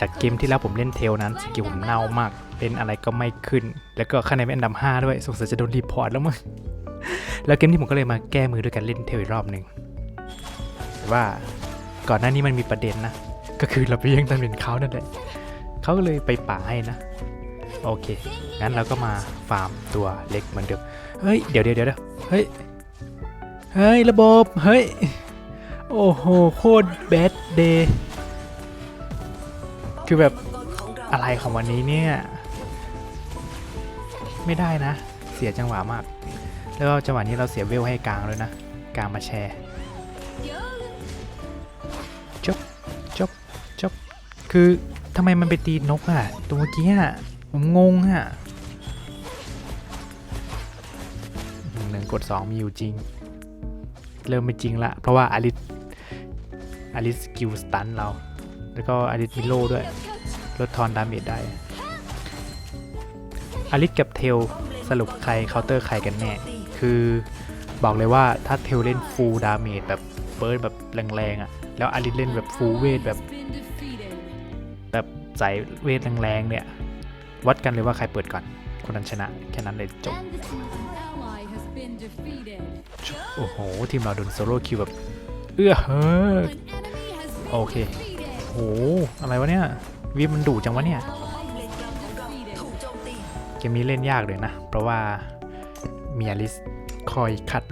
จากเกมที่แล้วผมเล่นเทลนั้นสกิลผมเน่ามากเล่นอะไรก็ไม่ขึ้น แล้วก็คะแนนเป็นอันดับ5ด้วยสงสัยจะโดนรีพอร์ตแล้วมั้งแล้วเกมที่ผมก็เลยมาแก้มือด้วยการเล่นเทลอีกรอบหนึ่งแต่ว่าก่อนหน้านี้มันมีประเด็นนะ ก็คือเราไปย่งตำแหน่งเขานั่นแหละเขาก็เลยไปป่าให้นะ โอเค งั้นเราก็มาฟาร์มตัวเล็กเหมือนเดิม เฮ้ย เดี๋ยวเดี๋ยวเดี๋ยวเฮ้ย เฮ้ย ระบบ เฮ้ย โอ้โห โคตรแบดเดย์ คือแบบอะไรของวันนี้เนี่ย ไม่ได้นะ เสียจังหวะมาก แล้วจังหวะนี้เราเสียเวลให้กลางเลยนะ กลางมาแชร์จบจบจบคือทำไมมันไปตีนกอะตัวเมื่อกี้อะผมงงอะหนึ่งกดสองมีอยู่จริง เริ่มไม่จริงละ เพราะว่าอลิสอลิสสกิลสตันเรา แล้วก็อลิสมิโลด้วย ลดทอนดาเมจได้อลิสกับเทลสรุปใครเคาน์เตอร์ใครกันแน่ คือบอกเลยว่าถ้าเทลเล่นฟูลดาเมจแบบเบิร์ดแบบแรงๆอะ่ะ แล้วอลิสเล่นแบบฟูลเวทแบบ แบบใส่เวทแรงๆเนี่ย วัดกันเลยว่าใครเปิดก่อน คนนั้นชนะ แค่นั้นเลยจบ โอ้โห ทีมเราโดนโซโล่คิวแบบ เอื้อเฮ้อโอเค ห อะไรวะเนี่ยวีมันดุจังวะเนี่ย เกมนี้เล่นยากเลยนะ เพราะว่ามีอลิสคอยคัด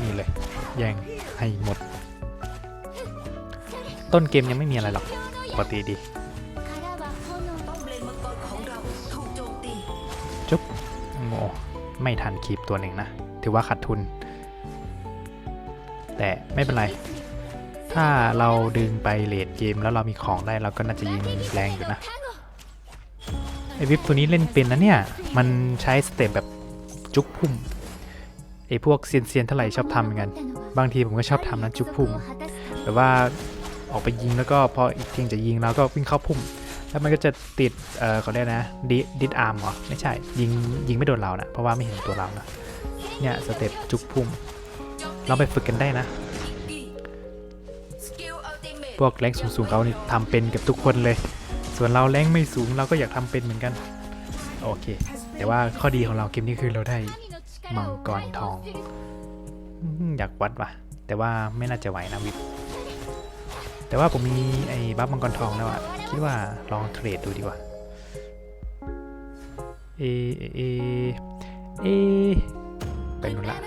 นี่เลย แย่งให้หมด ต้นเกมยังไม่มีอะไรหรอกปกติดีจุกโง่ไม่ทันคีบตัวหนึ่งนะ ถือว่าขาดทุน แต่ไม่เป็นไร ถ้าเราดึงไปเลดเกมแล้วเรามีของได้เราก็น่าจะยิงแรงอยู่นะไอวิปตัวนี้เล่นเป็นนะเนี่ย มันใช้สเต็ปแบบจุกพุ่มไอพวกเซียนเซียนเท่าไหร่ชอบทำเหมือนกัน บางทีผมก็ชอบทำนะจุกพุ่มแบบว่าออกไปยิงแล้วก็พออีกทีจะยิงแล้วก็วิ่งเข้าพุ่ม แล้วมันก็จะติดเออเขาเรียกนะดิดิดอาร์มเหรอไม่ใช่ยิงยิงไม่โดนเรานะเพราะว่าไม่เห็นตัวเรานะเนี่ยสเต็ปจุกพุ่มเราไปฝึกกันได้นะ พวกแรงสูงๆเขานี่ทำเป็นกับทุกคนเลย ส่วนเราแรงไม่สูงเราก็อยากทำเป็นเหมือนกันโอเค แต่ว่าข้อดีของเราเกมนี้คือเราได้มังกรทอง อยากวัดว่ะ แต่ว่าไม่น่าจะไหวนะวิปแต่ว่าผมมีไอ้บัฟมังกรทองแล้วอะคิดว่าลองเทรดดูดีกว่าเอเอเอไปนู่นละ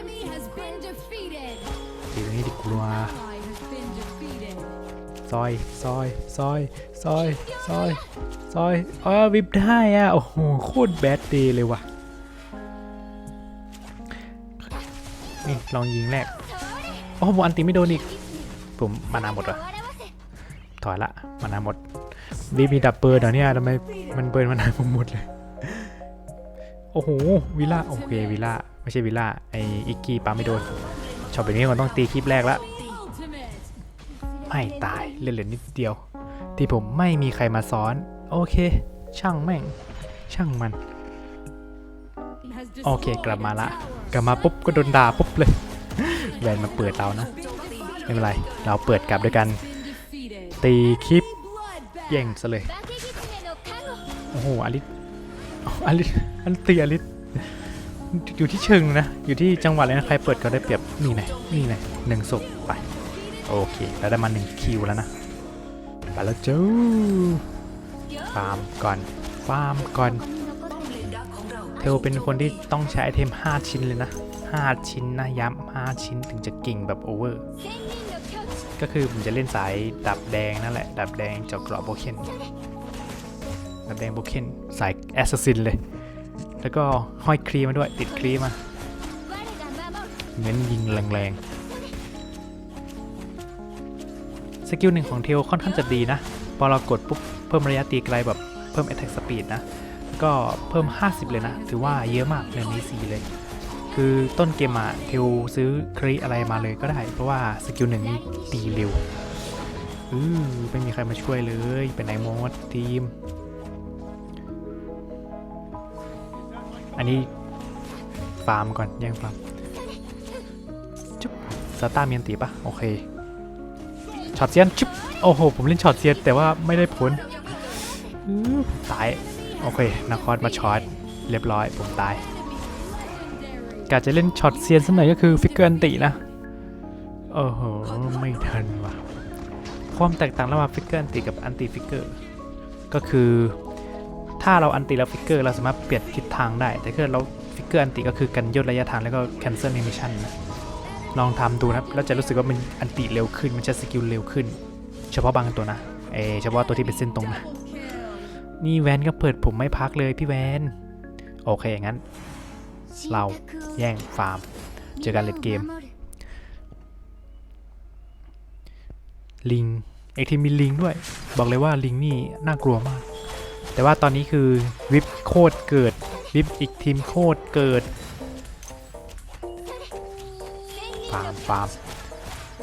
ตีตรงนี้ดีกว่า ซอย ซอย ซอย ซอย ซอย ซอยอ๋อวิบได้อะโอ้โห โคตรแบดเดย์เลยว่ะ นี่ ลองยิงแรก โอ้โหอันตีไม่โดนอีก ผมมานาหมดวะถอยละมานาหมดวีมีดับเบิลเหรอเนี่ยทำไมมันเบิร์นมานาผมหมดเลย โอ้โห วิล่า โอเค วิล่า ไม่ใช่วิล่า ไออิกกี้ปาไม่โดนชอบแบบนี้ก่อนต้องตีคลิปแรกละ ไม่ตายเล่นเหลือนิดเดียว ที่ผมไม่มีใครมาซ้อน โอเค ช่างแม่ง ช่างมัน โอเคกลับมาละ กลับมาปุ๊บก็โดนด่าปุ๊บเลย แวนมาเปิดเรานะ ไม่เป็นไร เราเปิดกลับด้วยกัน ตีคลิปแย่งซะเลย โอ้โหอลิสอลิสอันตีอลิสอยู่ที่เชิงนะ อยู่ที่จังหวะเลยนะ ใครเปิดก็ได้เปรียบ นี่ไงนี่ไงหนึ่งศพ โอเคแล้วได้มาหนึ่งคิวแล้วนะไปแล้วจ้าฟาร์มก่อนฟาร์มก่อนเทลเป็นคนที่ต้องใช้ไอเทม 5 ชิ้นเลยนะ 5 ชิ้นนะย้ำ5ชิ้นถึงจะเก่งแบบโอเวอร์ ก็คือผมจะเล่นสายดับแดงนั่นแหละ ดับแดงเจาะกราะโบเคนดับแดงโบเคนสายแอสซัสซินเลย แล้วก็ห้อยครีมาด้วยติดครีมาเน้นยิงแรงๆ กิลหนึ่งของเทลค่อนข้างจะดีนะ พอเรากดปุ๊บเพิ่มระยะตีไกลแบบเพิ่ม attack speed นะ ก็เพิ่ม 50 เลยนะ ถือว่าเยอะมากในนี้4เลย คือต้นเกมอะเทลซื้อครีอะไรมาเลยก็ได้ เพราะว่าสกิลหนึ่งนี่ตีเร็วอือไม่มีใครมาช่วยเลยเป็นไนโมดทีม อันนี้ฟาร์มก่อนแย่งฟาร์มจุ๊บสตาร์เมียนตีปะโอเค ช็อตเซียนชุบโอ้โห ผมเล่นช็อตเซียนแต่ว่าไม่ได้ผลตายโอเคนาคอสมาช็อตเรียบร้อยผมตายกาจะเล่นช็อตเซียนสักหน่อยก็คือฟิกเกอร์อันตินะโอ้โหไม่ทันว่ะความแตกต่างระหว่างฟิกเกอร์อันติกับอันติฟิกเกอร์ก็คือถ้าเราอันติแล้วฟิกเกอร์เราสามารถเปลี่ยนทิศทางได้ แต่ถ้าเราฟิกเกอร์อันติก็คือกันย่นระยะทางแล้วก็ cancel animation นะ ลองทำดูนะครับแล้วจะรู้สึกว่ามันอันติเร็วขึ้น มันจะสกิลเร็วขึ้น เฉพาะบางตัวนะเอเฉพาะตัวที่เป็นเส้นตรงนะ นี่แวนก็เปิดผมไม่พักเลยพี่แวน โอเคงั้น เราแย่งฟาร์ม เจอกันเลดเกม ลิงเอกทีมมีลิงด้วย บอกเลยว่าลิงนี่น่ากลัวมาก แต่ว่าตอนนี้คือวิปโคตรเกิดวิปอีกทีมโคตรเกิด ฟาร์มฟาร์ม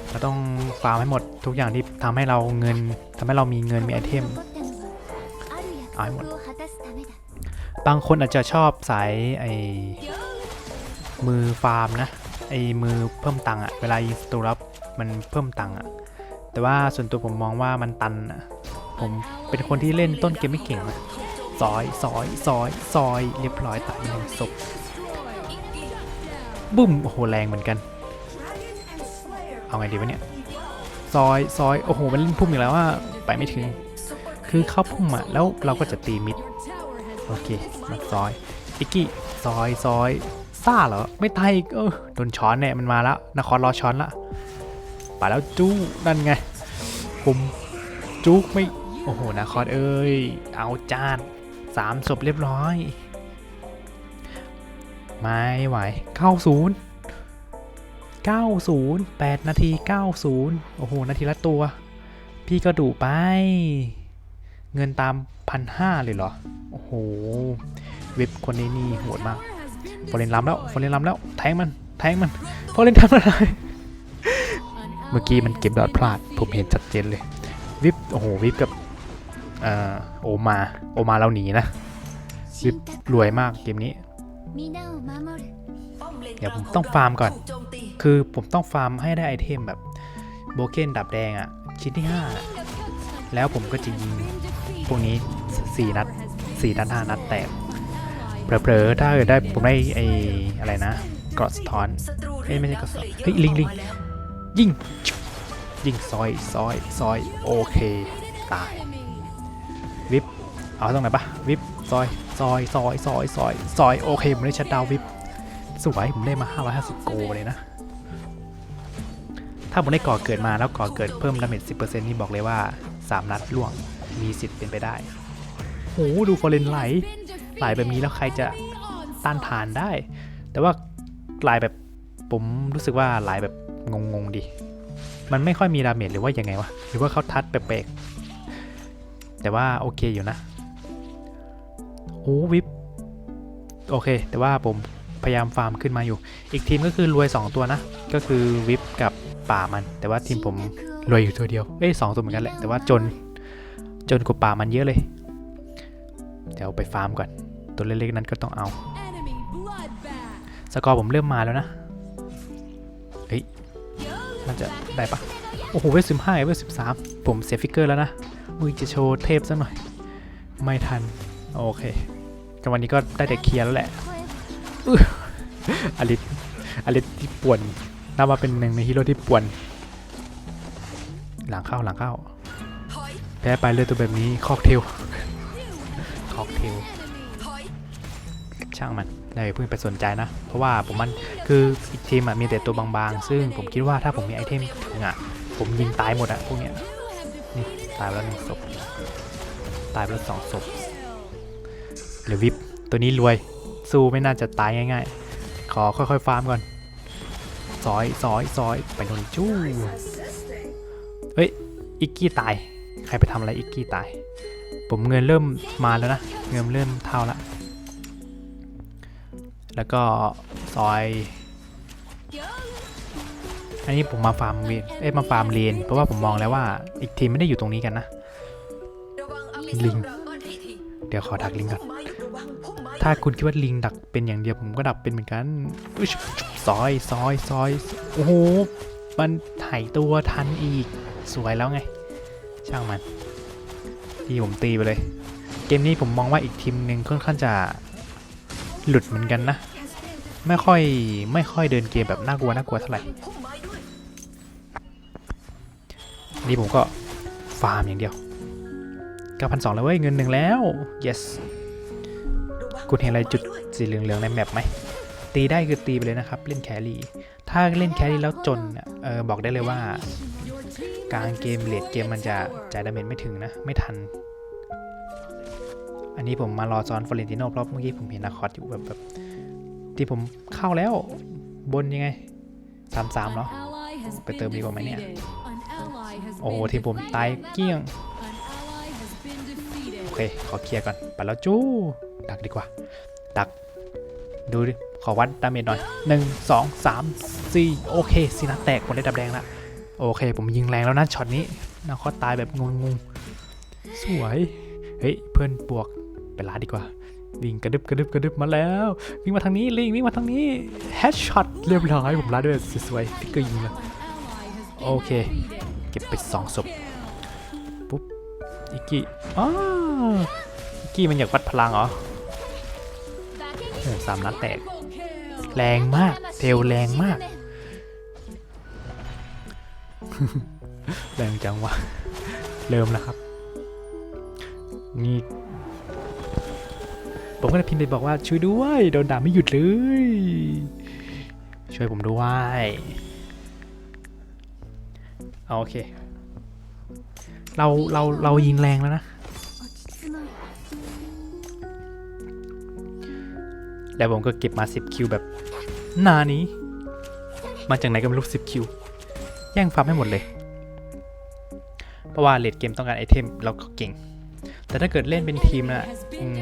เราต้องฟาร์มให้หมดทุกอย่างที่ทำให้เราเงินทำให้เรามีเงินมีไอเทมเอาให้หมด บางคนอาจจะชอบสายไอมือฟาร์มนะไอมือเพิ่มตังค์อะเวลายิงศัตรูแล้วมันเพิ่มตังค์อะแต่ว่าส่วนตัวผมมองว่ามันตันอะผมเป็นคนที่เล่นต้นเกมไม่เก่งนะซอยซอยซอยซอยเรียบร้อยตายหนึ่งศพบุ้มโอ้โหแรงเหมือนกัน เอาไงดีวะเนี่ยซอยซอยโอ้โหมันเล่นพุ่มอีกแล้วว่าไปไม่ถึง คือเข้าพุ่มอะแล้วเราก็จะตีมิดโอเคมาซอยอิกกี้ซอยซอยซ่าเหรอไม่ตายอีกเออโดนช้อนเนี่ยมันมาแล้วนครรอช้อนละไปแล้วจู้นั่นไงผมจุกไม่โอ้โหนครเอ้ย เอาจานสามศพเรียบร้อย ไม่ไหว เข้าศูนย์ 90 8 นาที 90 โอ้โห นาทีละตัว พี่ก็ดุไป เงินตามพันห้าเลยเหรอ โอ้โห เว็บคนนี้นี่โหดมากฟอเรนล้ำแล้วฟอเรนล้ำแล้ว แทงมัน แทงมันฟอเรนทำอะไร เมื่อกี้มันเก็บดอทพลาด ผมเห็นชัดเจนเลย วิบ โอ้โห วิบกับอ่อโอมา โอมาเราหนีนะ วิบรวยมากเกมนี้ เดี๋ยวผมต้องฟาร์มก่อน คือผมต้องฟาร์มให้ได้ไอเทมแบบโบเกนดับแดงอะชิ้นที่ 5 แล้วผมก็จะยิงพวกนี้ 4 นัด 4 นัด 5 นัดแตกเผลอๆถ้าเกิดได้ผมได้ไออะไรนะกรอสทอนเอ้ยไม่ใช่กรอสทอนเฮ้ยลิงลิงยิงยิงซอยซอยซอยโอเค ตาย วิบเอาตรงไหนปะวิบซอยซอยซอยซอยซอยซอยโอเคผมได้ชัดดาววิบสวยผมได้มา 550 โกเลยนะ ถ้าผมได้ก่อเกิดมาแล้วก่อเกิดเพิ่มดาเมจ10%นี่บอกเลยว่า 3 นัดล่วงมีสิทธิ์เป็นไปได้โหดูฟอร์เรนไหลไหลแบบนี้แล้วใครจะต้านทานได้ แต่ว่าไหลแบบผมรู้สึกว่าไหลแบบงงๆดิมันไม่ค่อยมีดาเมจหรือว่ายังไงวะ หรือว่าเขาทัดแปลกๆ แต่ว่าโอเคอยู่นะ โอ้วิปโอเค แต่ว่าผม พยายามฟาร์มขึ้นมาอยู่ อีกทีมก็คือรวย 2 ตัวนะ ก็คือวิปกับป่ามัน แต่ว่าทีมผมรวยอยู่ตัวเดียว เอ้ยสองตัวเหมือนกันแหละ แต่ว่าจน จนกว่าป่ามันเยอะเลย เดี๋ยวไปฟาร์มก่อน ตัวเล็กๆนั้นก็ต้องเอา สกอร์ผมเริ่มมาแล้วนะ เฮ้ย มันจะได้ปะโอ้โห เวลสิบห้าเวลสิบสามผมเสียฟิกเกอร์แล้วนะ มือจะโชว์เทพซะหน่อย ไม่ทัน โอเคแต่วันนี้ก็ได้แต่เคลียร์แล้วแหละ อลิสอลิสที่ป่วนนับว่าเป็นหนึ่งในฮีโร่ที่ป่วน หลังเข้าหลังเข้า แพ้ไปเลยตัวแบบนี้คอกเทลคอกเทลช่างมันอย่าเพิ่งไปสนใจนะ เพราะว่าผมมันคืออีกทีมอะมีแต่ตัวบางๆ ซึ่งผมคิดว่าถ้าผมมีไอเทมถึงอะ ผมยิงตายหมดอะพวกเนี้ยนี่ตายแล้วหนึ่งศพ ตายไปแล้วสองศพเหรือวิปตัวนี้รวย สู้ไม่น่าจะตายง่ายๆ ขอค่อยๆฟาร์มก่อนซอยซอยซอยไปโดนจู้เฮ้ยอิกกี้ตาย ใครไปทำอะไรอิกกี้ตาย ผมเงินเริ่มมาแล้วนะ เงินเริ่มเท่าละ แล้วก็ซอย อันนี้ผมมาฟาร์มเวนเอ้ยมาฟาร์มเลน เพราะว่าผมมองแล้วว่าอีกทีมไม่ได้อยู่ตรงนี้กันนะ ลิง เดี๋ยวขอดักลิงก่อน ถ้าคุณคิดว่าลิงดักเป็นอย่างเดียวผมก็ดักเป็นเหมือนกันอุ๊ยซอยซอยซอยโอ้โหมันถ่ายตัวทันอีกสวยแล้วไง ช่างมันที่ผมตีไปเลย เกมนี้ผมมองว่าอีกทีมหนึ่งค่อนข้างจะหลุดเหมือนกันนะ ไม่ค่อยไม่ค่อยเดินเกมแบบน่ากลัวน่ากลัวเท่าไหร่นี่ผมก็ฟาร์มอย่างเดียว9,200แล้วเว้ยเงินหนึ่งแล้ว yes คุณเห็นอะไรจุดสีเหลืองๆในแมปไหมตีได้คือตีไปเลยนะครับ เล่นแครี่ ถ้าเล่นแครี่แล้วจนเออบอกได้เลยว่า กลางเกมเลดเกมมันจะจ่ายดาเมจไม่ถึงนะ ไม่ทัน อันนี้ผมมารอซ้อนฟลอเรนติโนเพราะเมื่อกี้ผมเห็นนาคอสอยู่แบบแบบที่ผมเข้าแล้วบนยังไงสามสามเนาะไปเติมดีกว่าไหมเนี่ย โอ้ที่ผมตายเกี้ยง อเค ขอเคลียร์ก่อนไปแล้วจู้ดักดีกว่า ดัก ดูดิ ขอวัดดาเมจหน่อยหนึ่งสองสามสี่โอเคสีนัดแตกคนได้ดับแดงละโอเค ผมยิงแรงแล้วนะช็อตนี้นาคอตายแบบงงๆ สวย เฮ้ย เพื่อนบวกไปลาดีกว่าวิ่งกระดึบกระดึบกระดึบมาแล้ววิ่งมาทางนี้ลิงวิ่งมาทางนี้แฮชช็อตเรียบร้อยผมลาด้วยสวยๆติ๊กเกอร์ยิงเลยโอเค เก็บไปสองศพ อิกกี้อ้าวอิกกี้มันอยากวัดพลังเหรอสามนัดแตก แรงมาก เทลแรงมาก แรงจังวะ เริ่มแล้วครับ นี่ ผมก็เลยพิมพ์ไปบอกว่าช่วยด้วย โดนด่าไม่หยุดเลย ช่วยผมด้วย โอเค เราเราเรายิงแรงแล้วนะ แล้วผมก็เก็บมา 10 คิวแบบหนานี้ มาจากไหนก็ไม่รู้ 10 คิว แย่งฟาร์มให้หมดเลย เพราะว่าเลดเกมต้องการไอเทมเราก็เก่ง แต่ถ้าเกิดเล่นเป็นทีมนะม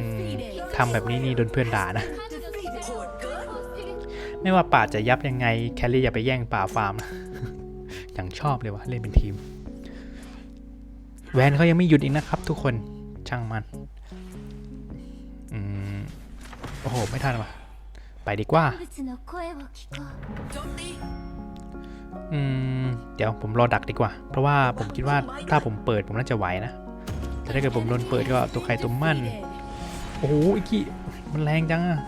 ทำแบบนี้นี่โดนเพื่อนด่านะ ไม่ว่าป่าจะยับยังไงแคลรี่อย่าไปแย่งป่าฟาร์มนะ อย่างชอบเลยว่ะเล่นเป็นทีม แวนเขายังไม่หยุดอีกนะครับ ทุกคนช่างมันอืมโอ้โห ไม่ทันว่ะ ไปดีกว่า อืม เดี๋ยวผมรอดักดีกว่า เพราะว่าผมคิดว่าถ้าผมเปิดผมน่าจะไหวนะ แต่ถ้าเกิดผมโดนเปิดก็ตัวใครตัวมั่น โอ้โหอีกกี้มันแรงจังอะ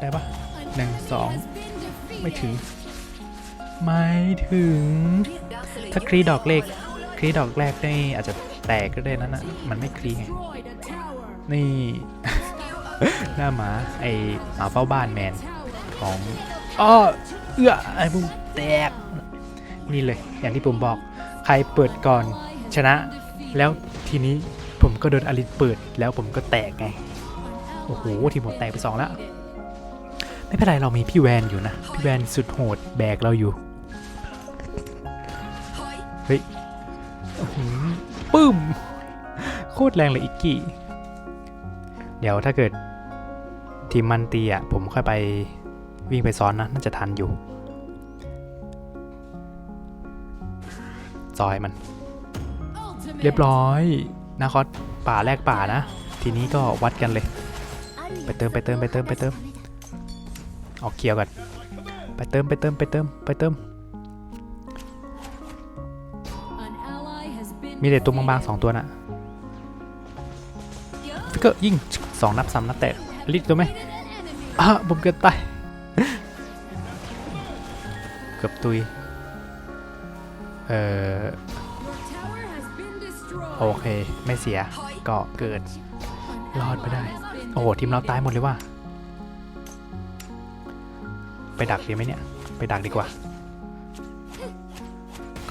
ได้ปะหนึ่งสองไม่ถึง ไม่ถึง ถ้าครีดอกเลข ครีดอกแรกนี่อาจจะแตกก็ได้นั่นนะมันไม่ครีไง นี่ หน้าหมาไอหมาเฝ้าบ้านแมนของอ้อเอื้อไอ้บุ้มแตก นี่เลยอย่างที่ผมบอก ใครเปิดก่อนชนะ แล้วทีนี้ผมก็โดนอลิสเปิดแล้วผมก็แตกไง โอ้โห ทีมผมแตกไปสองแล้ว ไม่เป็นไรเรามีพี่แวนอยู่นะ พี่แวนสุดโหดแบกเราอยู่ เฮ้ย ปึ้ม โคตรแรงเลยอิกกี้ เดี๋ยวถ้าเกิดทีมมันตีอะ ผมค่อยไปวิ่งไปซ้อนนะ น่าจะทันอยู่ ซอยมัน เรียบร้อยนาคอสป่าแลกป่านะ ทีนี้ก็วัดกันเลย ไปเติมไปเติมไปเติมไปเติมเอาเกียวกัน ไปเติมไปเติมไปเติมไปเติม มีแต่ตัวบางๆสองตัวน่ะฟิกเกอร์ยิงสองนับสามนับแตกลิดตัวไหมอะผมเกือบตายเกือบตุย เอ่อโอเค ไม่เสียก็เกิด รอดไปได้ โอ้โห ทีมเราตายหมดเลยว่ะไปดักดีไหมเนี่ย ไปดักดีกว่า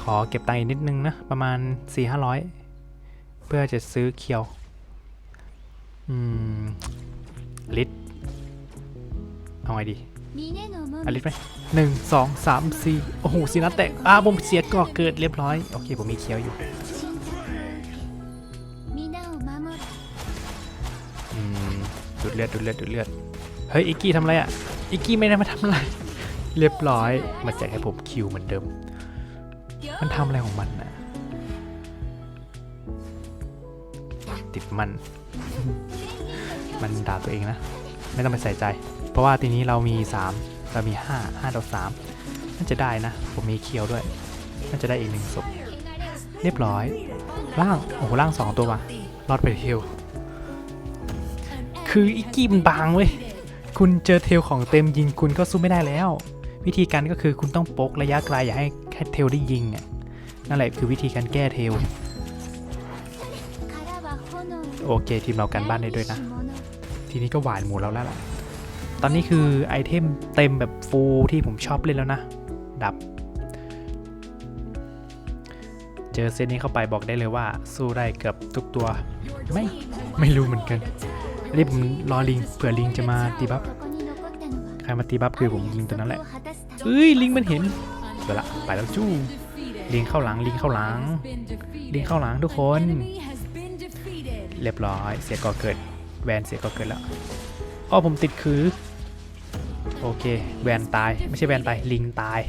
ขอเก็บตังค์อีกนิดนึงนะ ประมาณ 4 5 0 0 เพื่อจะซื้อเคียว อืม ลิตรเอาไงดีอลิตรไหมหนึ่งสองสามสี่โอ้โหสีนัดแตกอ่าผมเสียก่อเกิดเรียบร้อย โอเค ผมมีเคียวอยู่อืมดูดเลือดดูดเลือดดูดเลือด เฮ้ย อิกกี้ทำอะไรอะ อิกกี้ไม่ได้มาทำอะไร เรียบร้อย มาแจกให้ผมคิวเหมือนเดิม มันทำอะไรของมันนะติดมัน มันด่าตัวเองนะ ไม่ต้องไปใส่ใจ เพราะว่าทีนี้เรามี 3 เรามี 5 5ต่อ3น่าจะได้นะ ผมมีเคียวด้วย น่าจะได้อีกหนึ่งศพเรียบร้อย ล่าง โอ้โหล่างสองตัวว่ะรอดไปเทลคืออิกกี้มันบางเว้ย คุณเจอเทลของเต็มยิงคุณก็สู้ไม่ได้แล้ว วิธีการก็คือคุณต้องโป๊กระยะไกลอย่าให้ แค่เทลได้ยิงอะนั่นแหละคือวิธีการแก้เทล โอเค ทีมเรากันบ้านได้ด้วยนะ ทีนี้ก็หวานหมูเราแล้วล่ะ ตอนนี้คือไอเทมเต็มแบบฟูลที่ผมชอบเล่นแล้วนะ ดับ เจอเซตนี้เข้าไปบอกได้เลยว่า สู้ได้เกือบทุกตัว ไม่ไม่รู้เหมือนกันอันนี้ผมรอลิงเผื่อลิงจะมาตีบัฟใครมาตีบัฟคือผมยิงตัวนั้นแหละเอ้ยลิงมันเห็น เดี๋ยวละไปแล้วจู้ลิงเข้าหลังลิงเข้าหลังลิงเข้าหลังทุกคน เรียบร้อยเสียก่อเกิดแวนเสียก่อเกิดแล้วอ้อผมติดคือโอเคแวนตายไม่ใช่แวนตายลิงตาย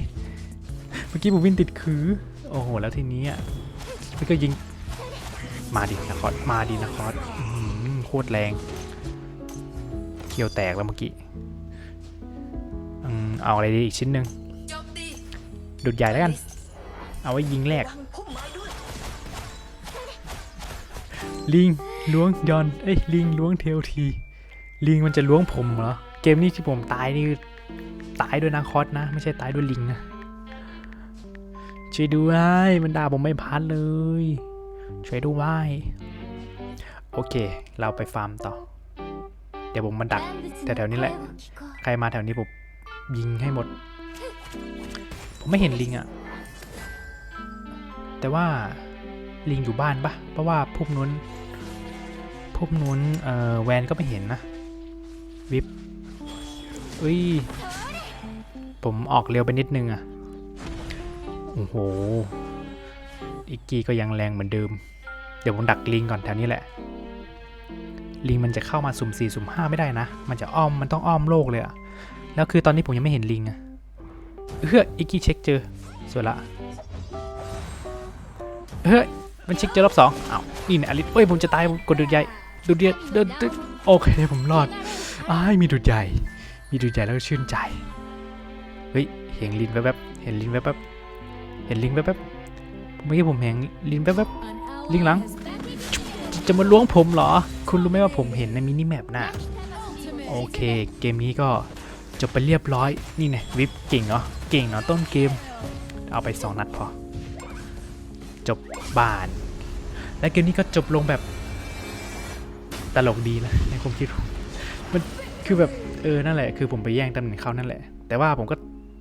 เมื่อกี้ผมวินติดคือโอ้โหแล้วทีนี้อะพี่ก็ยิงมาดินะคอสมาดินะคอสโคตรแรงเคียวแตกแล้วเมื่อกี้อืมเอาอะไรดีอีกชิ้นหนึ่ง ดุดใหญ่แล้วกัน เอาไว้ยิงแรก ลิงล้วงยอนเอ้ยลิงล้วงเทลที ลิงมันจะล้วงผมเหรอ เกมนี้ที่ผมตายนี่ตายด้วยนาคอสนะ ไม่ใช่ตายด้วยลิงนะช่วยด้วยมันด่าผมไม่พัดเลย ช่วยด้วยโอเค เราไปฟาร์มต่อ เดี๋ยวผมมาดักแต่แถวนี้แหละ ใครมาแถวนี้ผมยิงให้หมด ผมไม่เห็นลิงอะแต่ว่าลิงอยู่บ้านปะเพราะว่าพวกนู้นพวกนู้นเอ่อแวนก็ไม่เห็นนะ วิบอุ้ย ผมออกเร็วไปนิดนึงอะโอ้โห อีกกี้ก็ยังแรงเหมือนเดิม เดี๋ยวผมดักลิงก่อนแถวนี้แหละ ลิงมันจะเข้ามาสุ่มสี่สุ่มห้าไม่ได้นะ มันจะอ้อม มันต้องอ้อมโลกเลยอะแล้วคือตอนนี้ผมยังไม่เห็นลิงอะ เฮ้ยอีกกี้เช็คเจอสวยละเฮ้ยมันเช็คเจอรอบสองอ้าวนี่เนี่ยอลิสเอ้ยผมจะตายกดดูดใหญ่ดูดใหญ่เดินตึ๊ดโอเคผมรอดอ้ายมีดูดใหญ่ มีดูดใหญ่แล้วก็ชื่นใจเฮ้ยเห็นลินแวบๆเห็นลินแวบๆเห็นลิงแวบๆเมื่อกี้ผมเห็นลินแวบๆลิงหลังจะมาล้วงผมเหรอ คุณรู้ไหมว่าผมเห็นในมินิแมปน่ะ โอเค เกมนี้ก็จบไปเรียบร้อย นี่ไงวิปเก่งเนาะ เก่งเนาะต้นเกม เอาไปสองนัดพอ จบบาน และเกมนี้ก็จบลงแบบ ตลกดีนะในความคิดผมมันคือแบบเออนั่นแหละคือผมไปแย่งตำแหน่งเขานั่นแหละ แต่ว่าผมก็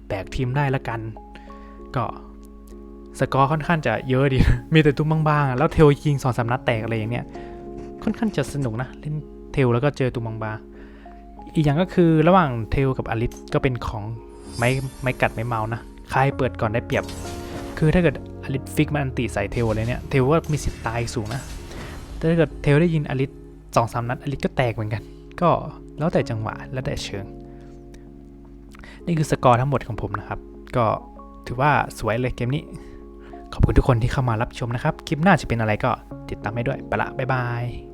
แบกทีมได้ละกัน ก็สกอร์ค่อนข้างจะเยอะดี มีแต่ตุ้มบางๆ แล้วเทลยิงสองสามนัดแตกอะไรอย่างเนี้ย ค่อนข้างจะสนุกนะ เล่นเทลแล้วก็เจอตุ้มบางๆ อีกอย่างก็คือระหว่างเทลกับอลิสก็เป็นของ ไม่ไม่กัดไม่เมานะใครเปิดก่อนได้เปรียบ คือถ้าเกิดอลิสฟิกมันอันติใส่เทลอะไรเนี่ยเทลว่ามีสิทธิ์ตายสูงนะแต่ถ้าเกิดเทลได้ยินอลิสสองสามนัดอลิสก็แตกเหมือนกัน ก็แล้วแต่จังหวะแล้วแต่เชิง นี่คือสกอร์ทั้งหมดของผมนะครับ ก็ถือว่าสวยเลยเกมนี้ ขอบคุณทุกคนที่เข้ามารับชมนะครับ คลิปหน้าจะเป็นอะไรก็ติดตามให้ด้วยไปละบ๊ายบาย